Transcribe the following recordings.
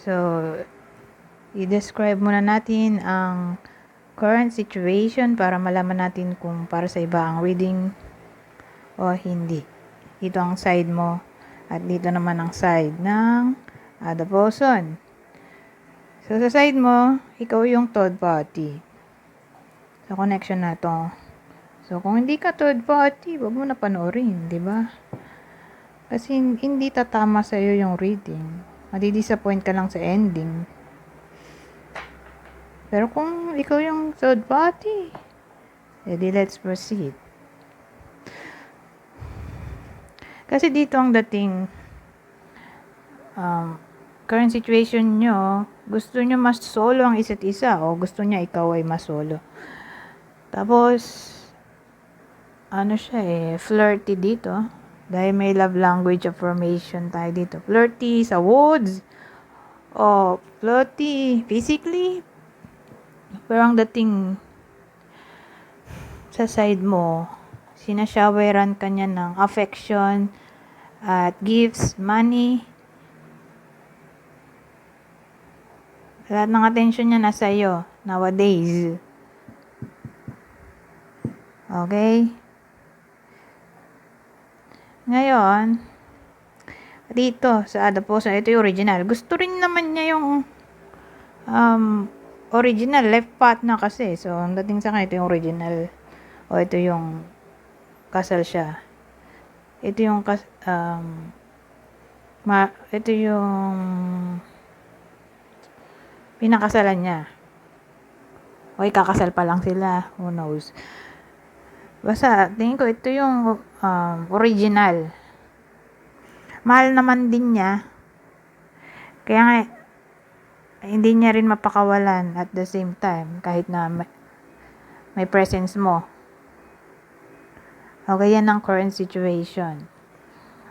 So, i-describe muna natin ang current situation para malaman natin kung para sa iba ang reading o hindi. Dito ang side mo at dito naman ang side ng other person. So, sa side mo, ikaw yung third party. Sa connection na to. So, kung hindi ka third party, wag mo na panoorin, di ba? Kasi hindi tatama sa'yo yung reading. Madidisappoint ka lang sa ending. Pero kung ikaw yung third party, edi let's proceed. Kasi dito ang dating um, current situation nyo, gusto nyo mas solo ang isa't isa o gusto niya ikaw ay mas solo. Tapos, ano siya eh, flirty dito. Dahil may love language affirmation tayo dito. Flirty sa words. O, flirty physically. Pero ang dating sa side mo, sinashoweran ka niya ng affection at gifts, money. Lahat ng attention niya nasa iyo nowadays. Okay? Ngayon, dito sa Adaposa, ito yung original. Gusto rin naman niya yung um, original left path na kasi. So, ang dating sa kanya, ito yung original. O ito yung kasal siya. Ito yung kas um, ma ito yung pinakasalan niya. O kakasal pa lang sila. Who knows. Basta, tingin ko ito yung um, original. Mahal naman din niya. Kaya nga, hindi niya rin mapakawalan at the same time, kahit na may, may presence mo. Okay, yan ang current situation.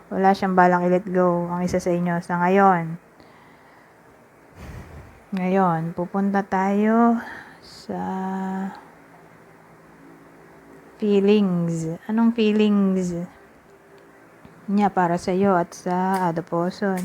Wala siyang balang i-let go ang isa sa inyo sa ngayon. Ngayon, pupunta tayo sa feelings. Anong feelings niya para sa iyo at sa other person?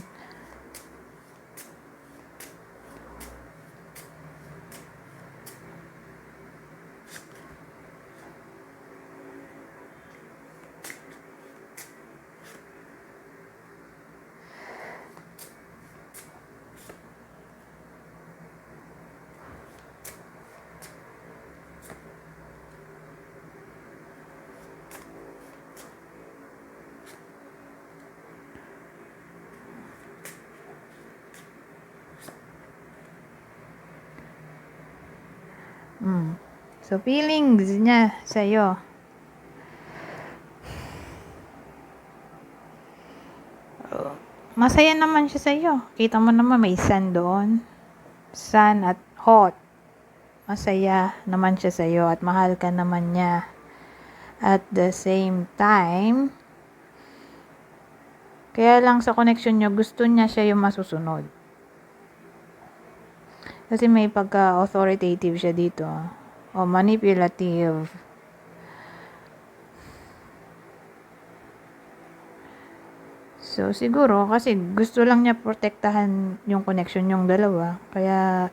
Mm. So, feelings niya sa'yo. Masaya naman siya sa'yo. Kita mo naman may sun doon. Sun at hot. Masaya naman siya sa'yo at mahal ka naman niya. At the same time, kaya lang sa connection niyo, gusto niya siya yung masusunod. Kasi may pagka-authoritative siya dito. O manipulative. So, siguro, kasi gusto lang niya protektahan yung connection yung dalawa. Kaya,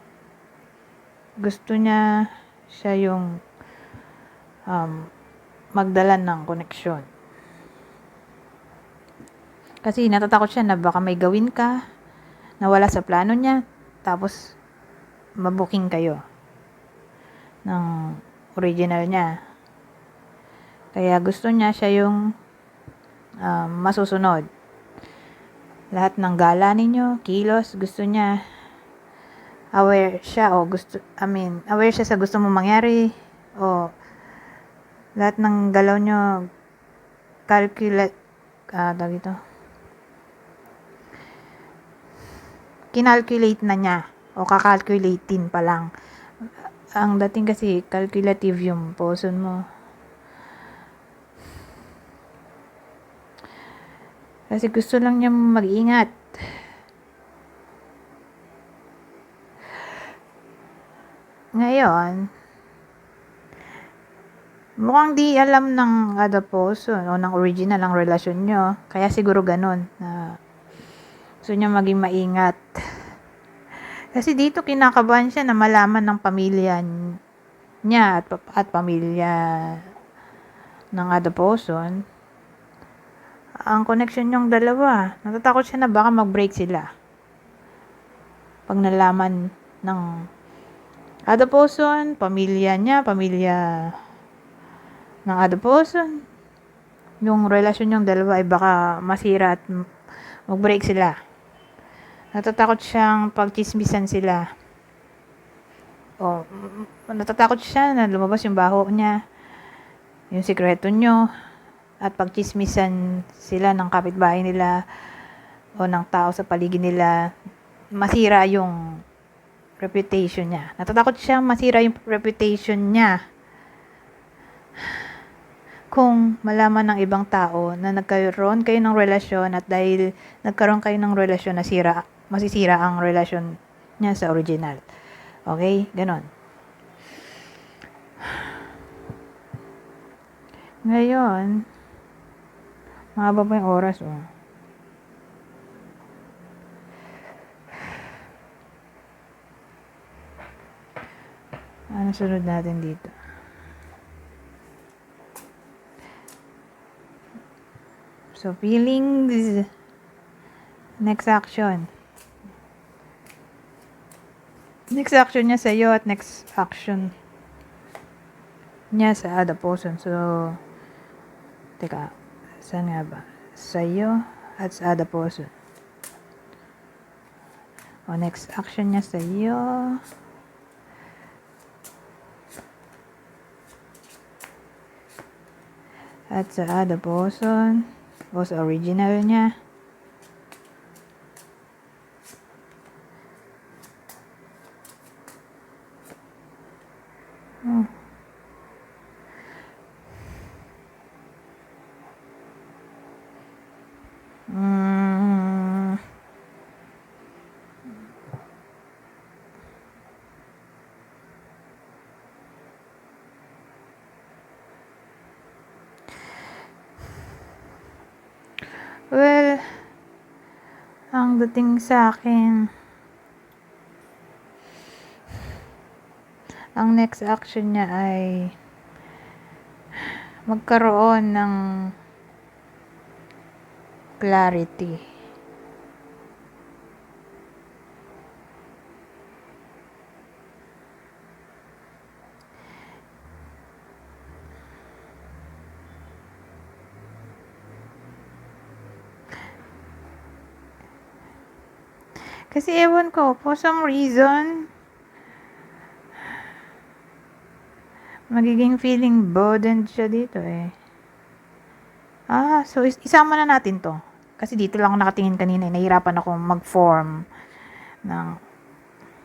gusto niya siya yung um, magdala ng connection. Kasi natatakot siya na baka may gawin ka na wala sa plano niya. Tapos, mabuking kayo ng original niya. Kaya gusto niya siya yung um, masusunod. Lahat ng gala ninyo, kilos, gusto niya aware siya o gusto, I mean, aware siya sa gusto mong mangyari o lahat ng galaw nyo calculate ah, uh, ito kinalculate na niya o kakalculating pa lang. Ang dating kasi calculative yung person mo. Kasi gusto lang niya mag-ingat. Ngayon, mukhang di alam ng other person o ng original ang relasyon nyo. Kaya siguro ganun. Na gusto niya maging maingat. Kasi dito kinakabahan siya na malaman ng pamilya niya at, at pamilya ng other ang connection yung dalawa. Natatakot siya na baka mag-break sila. Pag nalaman ng other pamilya niya, pamilya ng other yung relasyon yung dalawa ay baka masira at mag-break sila. Natatakot siyang pagchismisan sila. O, natatakot siya na lumabas yung baho niya, yung sikreto nyo, at pagchismisan sila ng kapitbahay nila o ng tao sa paligid nila, masira yung reputation niya. Natatakot siya masira yung reputation niya kung malaman ng ibang tao na nagkaroon kayo ng relasyon at dahil nagkaroon kayo ng relasyon nasira, masisira ang relasyon niya sa original. Okay? Ganon. Ngayon, mahaba pa yung oras, oh. Ano sunod natin dito? So, feelings. Next action. Next action niya sa iyo at next action niya sa other person. So, teka, saan nga ba? Sa iyo at sa other person. O, next action niya sa iyo. At sa other person. O sa original niya. Well, ang dating sa akin, ang next action niya ay magkaroon ng clarity. Kasi ewan ko, for some reason, magiging feeling burdened siya dito eh. Ah, so is- isama na natin to. Kasi dito lang ako nakatingin kanina, eh. nahirapan ako mag-form ng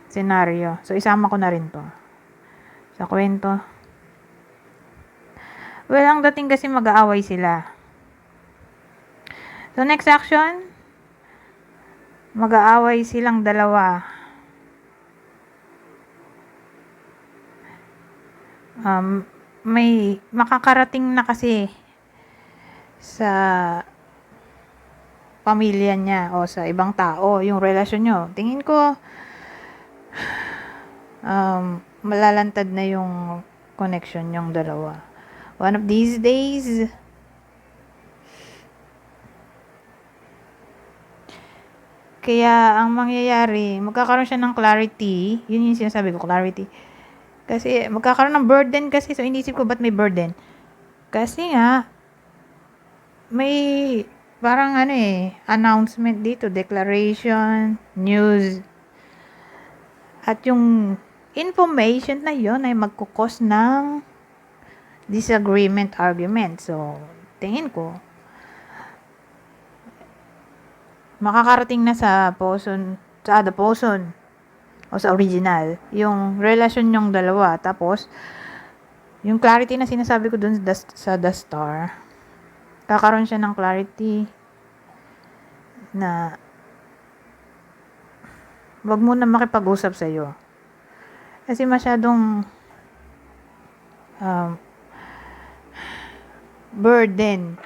scenario. So isama ko na rin to. Sa kwento. Well, ang dating kasi mag-aaway sila. So next action, mag-aaway silang dalawa. Um, may makakarating na kasi sa pamilya niya o sa ibang tao yung relasyon nyo. Tingin ko um, malalantad na yung connection yung dalawa. One of these days, Kaya, ang mangyayari, magkakaroon siya ng clarity. Yun yung sinasabi ko, clarity. Kasi, magkakaroon ng burden kasi. So, inisip ko, ba't may burden? Kasi nga, may parang ano eh, announcement dito, declaration, news. At yung information na yon ay magkukos ng disagreement argument. So, tingin ko, makakarating na sa person, sa other person, o sa original, yung relasyon yung dalawa. Tapos, yung clarity na sinasabi ko dun sa, The Star, kakaroon siya ng clarity na wag mo na makipag-usap sa iyo. Kasi masyadong um, burden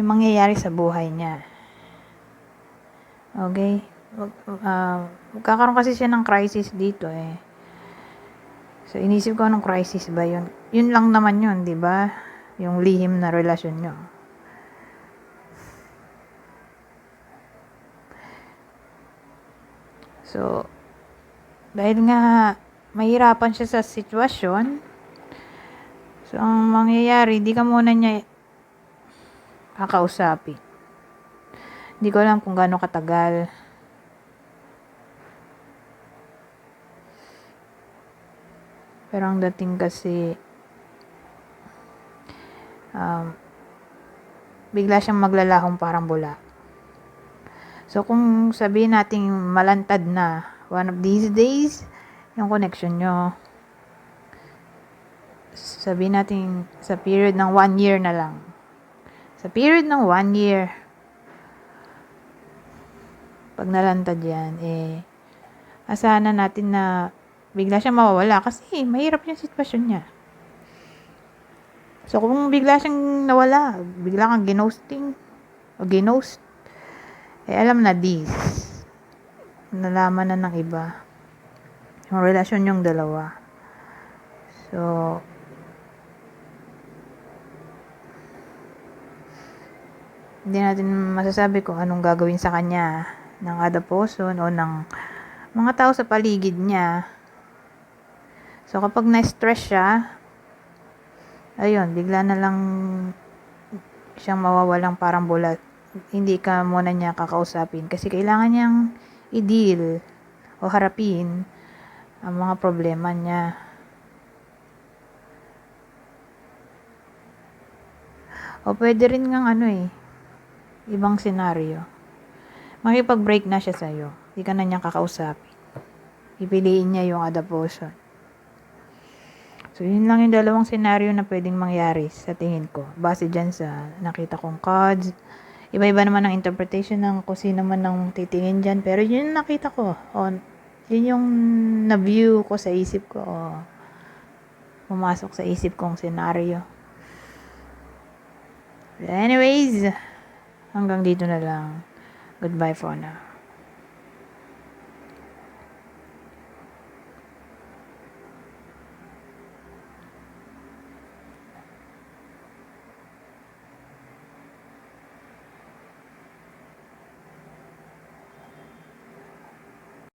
yung mangyayari sa buhay niya. Okay? ah, magkakaroon kasi siya ng crisis dito eh. So, inisip ko anong crisis ba yun? Yun lang naman yun, di ba? Yung lihim na relasyon nyo. So, dahil nga mahirapan siya sa sitwasyon, so ang mangyayari, di ka muna niya kakausapin. Hindi ko alam kung gaano katagal. Pero ang dating kasi, um, bigla siyang maglalahong parang bula. So, kung sabihin natin malantad na, one of these days, yung connection nyo, sabihin natin sa period ng one year na lang. Sa period ng one year, pag nalantad yan, eh, asahan na natin na bigla siya mawawala kasi mahirap yung sitwasyon niya. So, kung bigla siyang nawala, bigla kang ginosting, o ginost, eh, alam na this. Nalaman na ng iba. Yung relasyon yung dalawa. So, hindi natin masasabi kung anong gagawin sa kanya ng person o ng mga tao sa paligid niya. So, kapag na-stress siya, ayun, bigla na lang siyang mawawalang parang bulat. Hindi ka muna niya kakausapin kasi kailangan niyang i-deal o harapin ang mga problema niya. O pwede rin ngang ano eh, ibang senaryo. Makipag-break na siya sa'yo. Hindi ka na niya kakausapin. Pipiliin niya yung person. So, yun lang yung dalawang senaryo na pwedeng mangyari sa tingin ko. Base dyan sa nakita kong cards. Iba-iba naman ang interpretation ng kung sino man ang titingin dyan. Pero yun yung nakita ko. O, yun yung na-view ko sa isip ko. O, pumasok sa isip kong senaryo. Anyways, hanggang dito na lang. Goodbye for now.